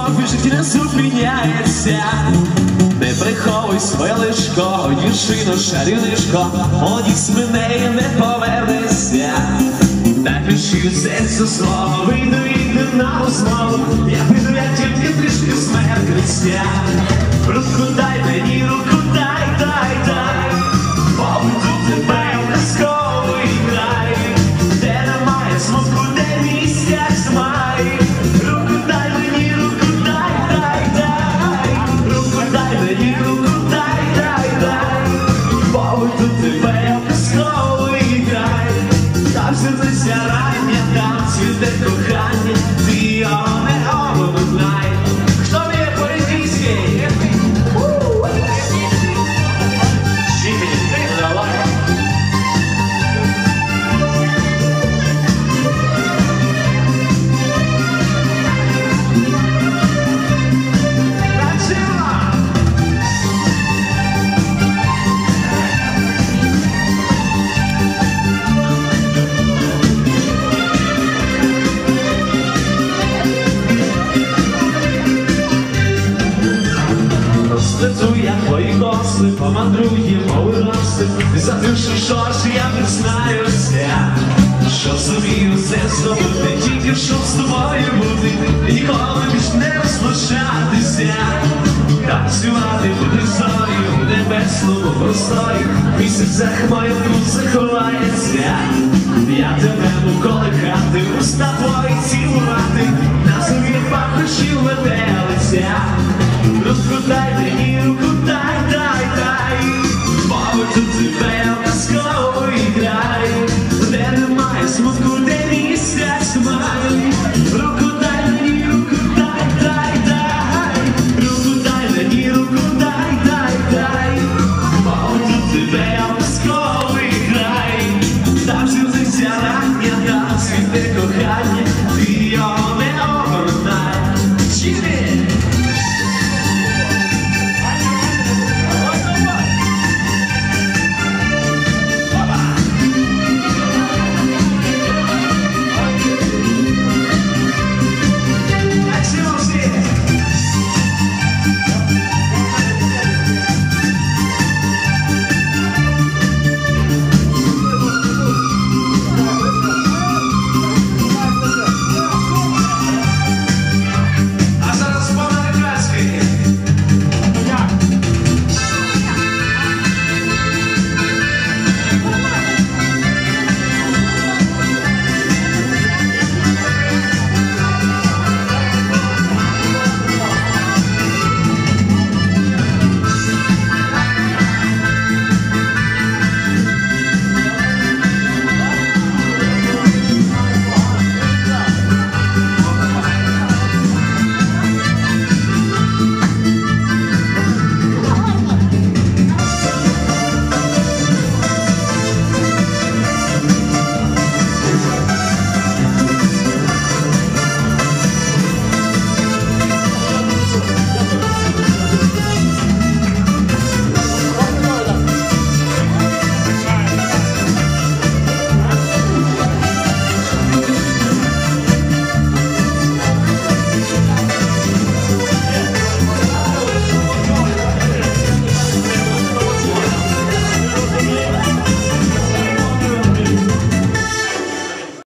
смак в житті не зупиняється. Не приховуй своє лишко, дівчино, шарівничко, молодість мене і не повернеться. Напиши лишив серцю слово, вийду і на розмову, я піду, твої коси, помандруємо у роси, зативши шорш, я не знаюся, що зумію все здобути, тільки щоб з тобою бути, ніколи більш не розлучатися, танцювати буде зорі у небесному просторі, в місяцях моя тут заховається, я тебе колихати, уста твої цілувати,